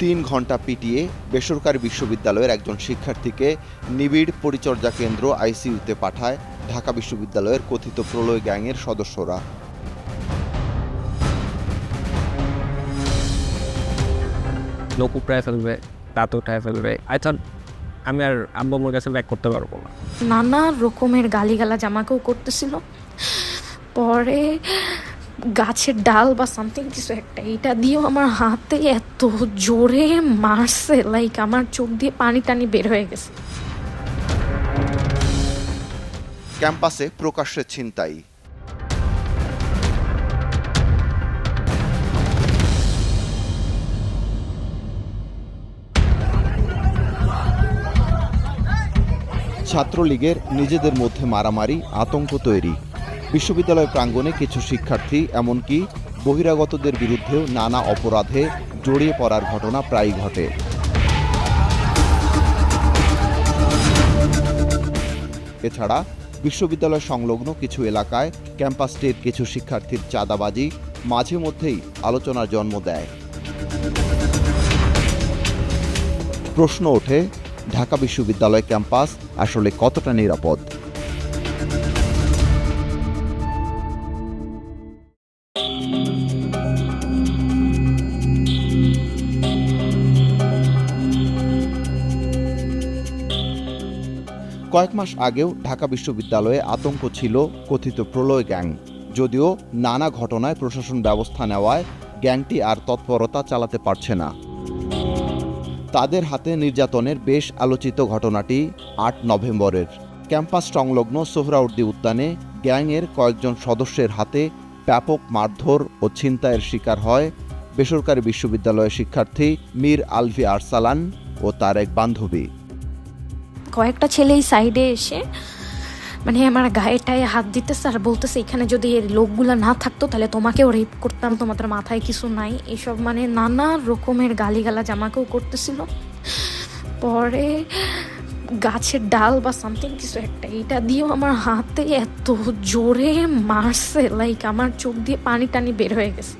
তিন ঘণ্টা পিটিয়ে বেসরকারি বিশ্ববিদ্যালয়ের একজন শিক্ষার্থীকে নিবিড় পরিচর্যা কেন্দ্র আইসিইউতে পাঠায় ঢাকা বিশ্ববিদ্যালয়ের কথিত প্রলয় গ্যাংয়ের সদস্যরা। লোক উপড়ায় ফেলবে দাঁত উঠায় ফেলবে। আই থট আমি আর আব্বু আমার কাছে ব্যাক করতে পারব না। নানা রকমের গালিগালাজ আমাকেও করতেছিল। পরে গাছের ডাল বা সামথিং কিছু একটা এটা দিয়েও আমার হাতে এত জোরে মারছে লাইক আমার চোখ দিয়ে পানি টানি বের হয়ে গেছে। ক্যাম্পাসে প্রকাশ্যে ছিনতাই। ছাত্রলীগের নিজেদের মধ্যে মারামারি, আতঙ্ক তৈরি। বিশ্ববিদ্যালয় প্রাঙ্গণে কিছু শিক্ষার্থী, এমনকি বহিরাগতদের বিরুদ্ধেও নানা অপরাধে জড়িয়ে পড়ার ঘটনা প্রায়ই ঘটে। এছাড়া বিশ্ববিদ্যালয় সংলগ্ন কিছু এলাকায় ক্যাম্পাসটির কিছু শিক্ষার্থীর চাঁদাবাজি মাঝে মধ্যেই আলোচনার জন্ম দেয়। প্রশ্ন ওঠে, ঢাকা বিশ্ববিদ্যালয় ক্যাম্পাস আসলে কতটা নিরাপদ? কয়েক মাস আগেও ঢাকা বিশ্ববিদ্যালয়ে আতঙ্ক ছিল কথিত প্রলয় গ্যাং। যদিও নানা ঘটনায় প্রশাসন ব্যবস্থা নেওয়ায় গ্যাংটি আর তৎপরতা চালাতে পারছে না। তাদের হাতে নির্যাতনের বেশ আলোচিত ঘটনাটি আট নভেম্বরের। ক্যাম্পাস সংলগ্ন সোহরাউদ্দি উদ্যানে গ্যাংয়ের কয়েকজন সদস্যের হাতে ব্যাপক মারধর ও ছিনতাইয়ের শিকার হয় বেসরকারি বিশ্ববিদ্যালয়ের শিক্ষার্থী মীর আলভি আরসালান ও তার এক বান্ধবী। কয়েকটা ছেলে এই সাইডে এসে মানে আমার গায়ে টায়ে হাত দিতেছে আর বলতেছে, এখানে যদি এর লোকগুলো না থাকতো, তাহলে তোমাকেও রেপ করতাম, তোমাদের মাথায় কিছু নাই। এসব মানে নানা রকমের গালিগালাজ আমাকেও করতেছিল। পরে গাছের ডাল বা সামথিং কিছু একটা, এটা দিয়েও আমার হাতে এত জোরে মারছে লাইক আমার চোখ দিয়ে পানি টানি বের হয়ে গেছে।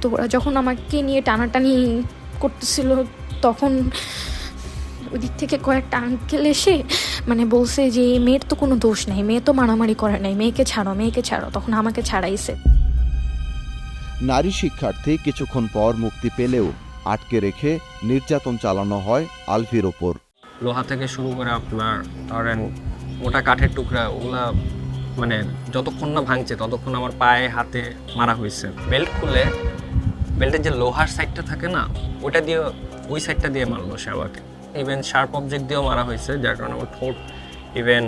তো ওরা যখন আমাকে নিয়ে টানাটানি করতেছিল, তখন ওদিক থেকে কয়েকটা আঙ্কেল এসে মানে বলছে যে এই মেয়ের তো কোনো দোষ নেই মেয়ে তো মারামারি করে নাই মেয়েকে ছাড়ো মেয়েকে ছাড়ো। তখন আমাকে ছাড়াইছে। নারী শিক্ষার্থী কিছুক্ষণ পর মুক্তি পেলেও আটকে রেখে নির্যাতন চালানো হয় আলফির ওপর। লোহা থেকে শুরু করে আপনার ধরেন ওটা কাঠের টুকরা ওগুলা মানে যতক্ষণ না ভাঙছে ততক্ষণ আমার পায়ে হাতে মারা হয়েছে। বেল্ট খুলে বেল্টের যে লোহার সাইডটা থাকে না ওটা দিয়ে ওই সাইডটা দিয়ে মারলো সে আমাকে। ইভেন শার্প অবজেক্ট দিয়েও মারা হয়েছে, যার কারণে আমার ঠোঁট ইভেন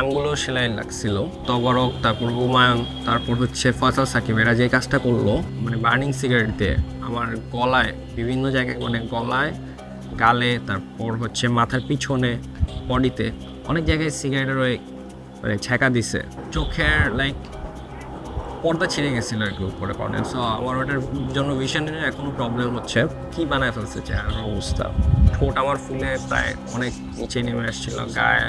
আঙ্গুলও সেলাই লাগছিল। তবরক, তারপর হুমায়ুন, তারপর হচ্ছে ফসল সাকিব, এরা যে কাজটা করল মানে বার্নিং সিগারেট দিয়ে, আমার গলায়, বিভিন্ন জায়গায় মানে গলায়, গালে, তারপর হচ্ছে মাথার পিছনে বডিতে অনেক জায়গায় সিগারেটের ওই মানে ছ্যাঁকা দিছে। চোখের লাইক পর্দা ছিঁড়ে গেছিল আর কি উপরে পড়ে সো আমার ওটার জন্য ভিশনের এখনও প্রবলেম হচ্ছে। কী বানায় ফেলছে চেহারার অবস্থা? ঠোঁট আমার ফুলে প্রায় অনেক নিচে নেমে আসছিল, গায়ে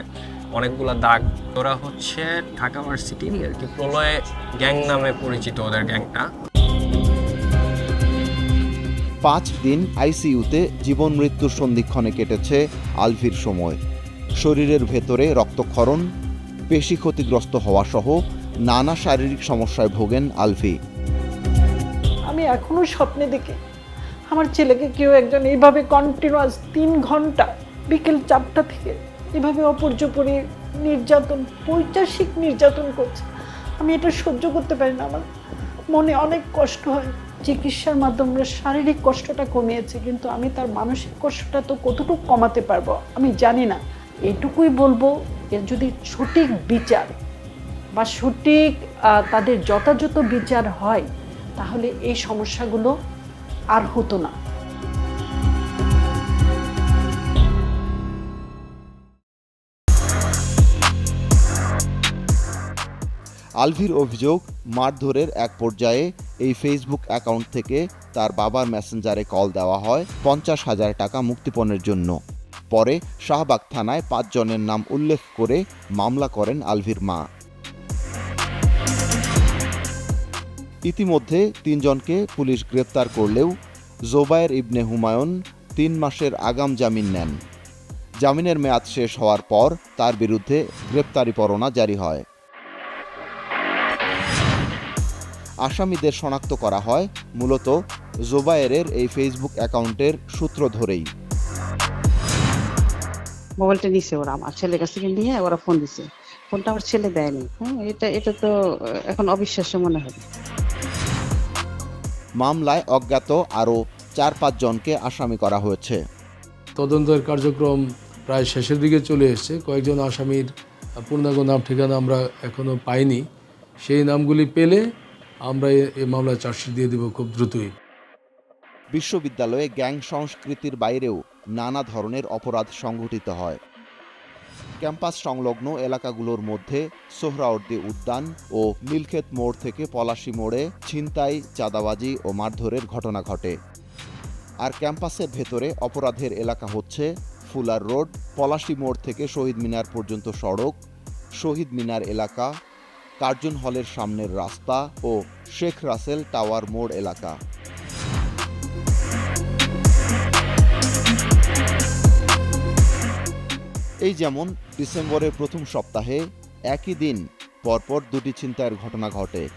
অনেকগুলো দাগ ওরা হচ্ছে। ঢাকা ভার্সিটির আর কি প্রলয় গ্যাং নামে পরিচিত ওদের গ্যাংটা। পাঁচ দিন আইসিইউতে জীবন মৃত্যুর সন্ধিক্ষণে কেটেছে আলভির সময়। শরীরের ভেতরে রক্তক্ষরণ, পেশি ক্ষতিগ্রস্ত হওয়া সহ নানা শারীরিক সমস্যায় ভোগেন আলভি আমি এখনও স্বপ্নে দেখি, আমার ছেলেকে কেউ একজন এইভাবে কন্টিনিউয়াস তিন ঘণ্টা বিকেল চারটা থেকে এভাবে অপর্যপরি নির্যাতন, পৈচাসিক নির্যাতন করছে। আমি এটা সহ্য করতে পারি না আমার। মনে অনেক কষ্ট হয়, চিকিৎসার মাধ্যমে শারীরিক কষ্টটা কমিয়েছে, কিন্তু আমি তার মানসিক কষ্টটা তো কতটুকু কমাতে পারব, আমি জানি না। এটুকুই বলব এর যদি সঠিক বিচার বা সঠিক তাদের যথাযথ বিচার হয়, তাহলে এই সমস্যাগুলো আর হতো না। আলভির অভিযোগ মারধরের এক পর্যায়ে এই ফেসবুক অ্যাকাউন্ট থেকে তার বাবার মেসেঞ্জারে কল দেওয়া হয় পঞ্চাশ হাজার টাকা মুক্তিপণের জন্য। পরে শাহবাগ থানায় পাঁচজনের নাম উল্লেখ করে মামলা করেন আলভির মা। ইতিমধ্যে তিনজনকে পুলিশ গ্রেপ্তার করলেও জোবায়ের ইবনে হুমায়ুন তিন মাসের আগাম জামিন নেন। জামিনের মেয়াদ শেষ হওয়ার পর তার বিরুদ্ধে গ্রেপ্তারি পরোয়ানা জারি হয়। আসামিদের শনাক্ত করা হয় মূলত জোবায়েরের এই ফেসবুক অ্যাকাউন্টের সূত্র ধরেই। মোবাইলটা নিছে ওরা, আমার ছেলের কাছে নিয়ে ওরা ফোন দিছে। ফোনটা আমার ছেলে দেয়নি। হ্যাঁ এটা এটা তো এখন অবিশ্বাস্য মনে হবে মামলায় অজ্ঞাত আরও চার পাঁচজনকে আসামি করা হয়েছে। তদন্তের কার্যক্রম প্রায় শেষের দিকে চলে এসেছে। কয়েকজন আসামির পূর্ণাঙ্গ নাম ঠিকানা আমরা এখনও পাইনি। সেই নামগুলি পেলে আমরা এই মামলায় চার্জশিট দিয়ে দেব খুব দ্রুতই। বিশ্ববিদ্যালয়ে গ্যাং সংস্কৃতির বাইরেও নানা ধরনের অপরাধ সংঘটিত হয়। ক্যাম্পাস সংলগ্ন এলাকাগুলোর মধ্যে সোহরাওয়ার্দী উদ্যান ও নীলক্ষেত মোড় থেকে পলাশী মোড়ে ছিনতাই, চাঁদাবাজি ও মারধরের ঘটনা ঘটে। আর ক্যাম্পাসের ভেতরে অপরাধের এলাকা হচ্ছে ফুলার রোড, পলাশী মোড় থেকে শহীদ মিনার পর্যন্ত সড়ক, শহীদ মিনার এলাকা, কার্জন হলের সামনের রাস্তা ও শেখ রাসেল টাওয়ার মোড় এলাকা। এই যেমন ডিসেম্বরের প্রথম সপ্তাহে একই দিন পরপর দুটি ছিনতাইয়ের ঘটনা ঘটে।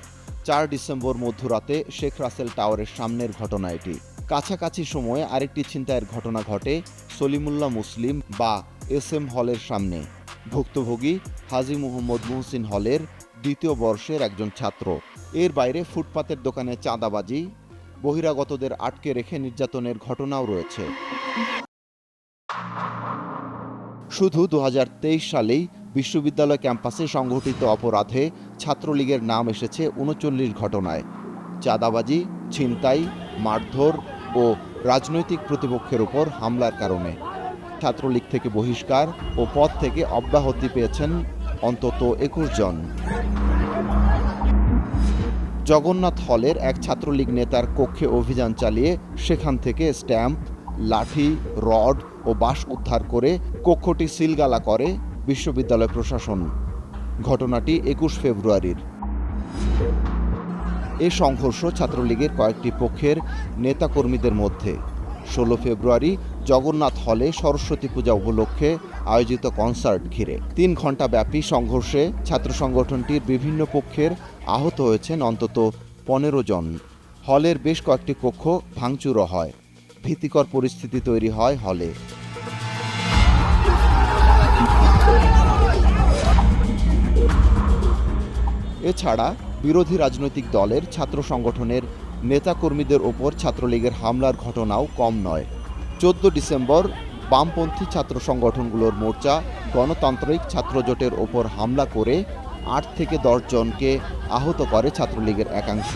চার ডিসেম্বর মধ্যরাতে শেখ রাসেল টাওয়ারের সামনের ঘটনা এটি। কাছাকাছি সময়ে আরেকটি ছিনতাইয়ের ঘটনা ঘটে সলিমুল্লাহ মুসলিম বা এস এম হলের সামনে। ভুক্তভোগী হাজি মুহম্মদ মুহসিন হলের দ্বিতীয় বর্ষের একজন ছাত্র। এর বাইরে ফুটপাতের দোকানে চাঁদাবাজি, বহিরাগতদের আটকে রেখে নির্যাতনের ঘটনাও রয়েছে। শুধু দু হাজার তেইশ সালেই বিশ্ববিদ্যালয় ক্যাম্পাসে সংঘটিত অপরাধে ছাত্রলীগের নাম এসেছে উনচল্লিশ ঘটনায়। চাঁদাবাজি, ছিনতাই, মারধর ও রাজনৈতিক প্রতিপক্ষের উপর হামলার কারণে। ছাত্রলীগ থেকে বহিষ্কার ও পদ থেকে অব্যাহতি পেয়েছেন অন্তত একুশ জন। জগন্নাথ হলের এক ছাত্রলীগ নেতার কক্ষে অভিযান চালিয়ে সেখান থেকে স্ট্যাম্প লাঠি, রড ও বাঁশ উদ্ধার করে কক্ষটি সিলগালা করে বিশ্ববিদ্যালয় প্রশাসন। ঘটনাটি একুশ ফেব্রুয়ারির। এ সংঘর্ষ ছাত্রলীগের কয়েকটি পক্ষের নেতাকর্মীদের মধ্যে। ষোলো ফেব্রুয়ারি জগন্নাথ হলে সরস্বতী পূজা উপলক্ষে আয়োজিত কনসার্ট ঘিরে। তিন ঘণ্টা ব্যাপী সংঘর্ষে ছাত্র সংগঠনটির বিভিন্ন পক্ষের আহত হয়েছেন অন্তত পনেরো জন। হলের বেশ কয়েকটি কক্ষ ভাঙচুরও হয়। ভীতিকর পরিস্থিতি তৈরি হয় হলে। এছাড়া বিরোধী রাজনৈতিক দলের, ছাত্র সংগঠনের নেতাকর্মীদের ওপর ছাত্রলীগের হামলার ঘটনাও কম নয়। চোদ্দ ডিসেম্বর বামপন্থী ছাত্র সংগঠনগুলোর মোর্চা গণতান্ত্রিক ছাত্রজোটের ওপর হামলা করে আট থেকে দশ জনকে আহত করে ছাত্রলীগের একাংশ।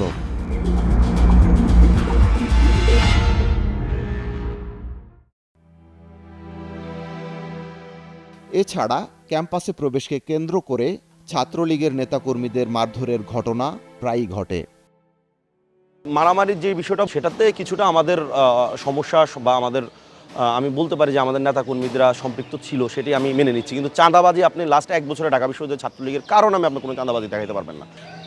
এছাড়া ক্যাম্পাসে প্রবেশকে কেন্দ্র করে ছাত্রলীগের নেতাকর্মীদের মারধরের ঘটনা প্রায়ই ঘটে। মারামারির যে বিষয়টা, সেটাতে কিছুটা আমাদের সমস্যা বা আমাদের আমি বলতে পারি যে আমাদের নেতাকর্মীরা সম্পৃক্ত ছিল, সেটি আমি মেনে নিচ্ছি। কিন্তু চাঁদাবাজি আপনি লাস্ট এক বছরে ঢাকা বিশ্ববিদ্যালয় ছাত্রলীগের কারণ আমি আপনার কোনো চাঁদাবাজি দেখাতে পারবেন না।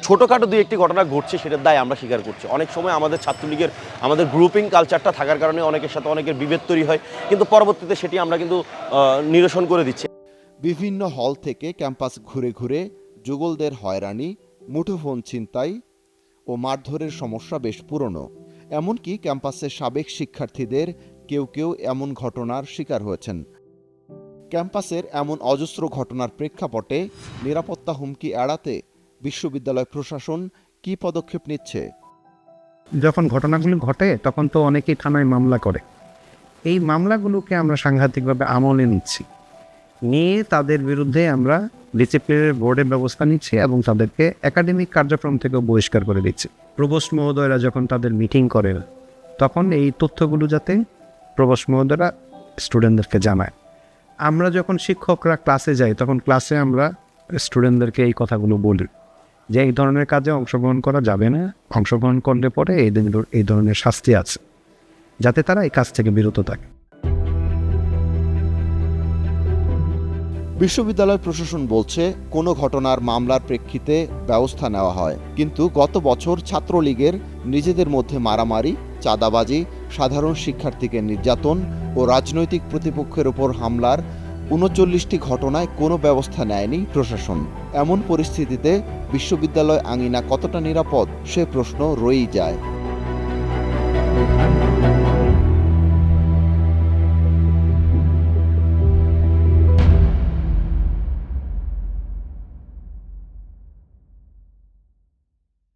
ছোটোখাটো দুই একটি ঘটনা ঘটছে, সেটার দায় আমরা স্বীকার করছি। অনেক সময় আমাদের ছাত্রলীগের, আমাদের গ্রুপিং কালচারটা থাকার কারণে অনেকের সাথে অনেকের বিভেদ তৈরি হয়, কিন্তু পরবর্তীতে সেটি আমরা কিন্তু নিরসন করে দিচ্ছি। বিভিন্ন হল থেকে ক্যাম্পাস ঘুরে ঘুরে যুগলদের হয়রানি, মুঠোফোন ছিনতাই ও মারধরের সমস্যা বেশ পুরনো। এমনকি ক্যাম্পাসের সাবেক শিক্ষার্থীদের কেউ কেউ এমন ঘটনার শিকার হয়েছেন। ক্যাম্পাসের এমন অজস্র ঘটনার প্রেক্ষাপটে নিরাপত্তা হুমকি এড়াতে বিশ্ববিদ্যালয় প্রশাসন কী পদক্ষেপ নিচ্ছে? যখন ঘটনাগুলো ঘটে, তখন তো অনেকেই থানায় মামলা করে। এই মামলাগুলোকে আমরা সাংঘাতিকভাবে আমলে নিচ্ছি। নিয়ে তাদের বিরুদ্ধে আমরা ডিসিপ্লিনের বোর্ডের ব্যবস্থা নিচ্ছি এবং তাদেরকে একাডেমিক কার্যক্রম থেকেও বহিষ্কার করে দিচ্ছি। প্রবোস্ট মহোদয়রা যখন তাদের মিটিং করেন তখন এই তথ্যগুলো যাতে প্রবোস্ট মহোদয়রা স্টুডেন্টদেরকে জানায়। আমরা যখন শিক্ষকরা ক্লাসে যাই, তখন ক্লাসে আমরা স্টুডেন্টদেরকে এই কথাগুলো বলি। যে এই ধরনের কাজে অংশগ্রহণ করা যাবে না, অংশগ্রহণ করলে পরে এই এই ধরনের শাস্তি আছে, যাতে তারা এই কাজ থেকে বিরত থাকে। বিশ্ববিদ্যালয় প্রশাসন বলছে, কোনো ঘটনার মামলার প্রেক্ষিতে ব্যবস্থা নেওয়া হয়, কিন্তু গত বছর ছাত্রলীগের নিজেদের মধ্যে মারামারি, চাঁদাবাজি, সাধারণ শিক্ষার্থীকে নির্যাতন ও রাজনৈতিক প্রতিপক্ষের ওপর হামলার উনচল্লিশটি ঘটনায় কোনো ব্যবস্থা নেয়নি প্রশাসন। এমন পরিস্থিতিতে বিশ্ববিদ্যালয় আঙিনা কতটা নিরাপদ, সে প্রশ্ন রয়েই যায়।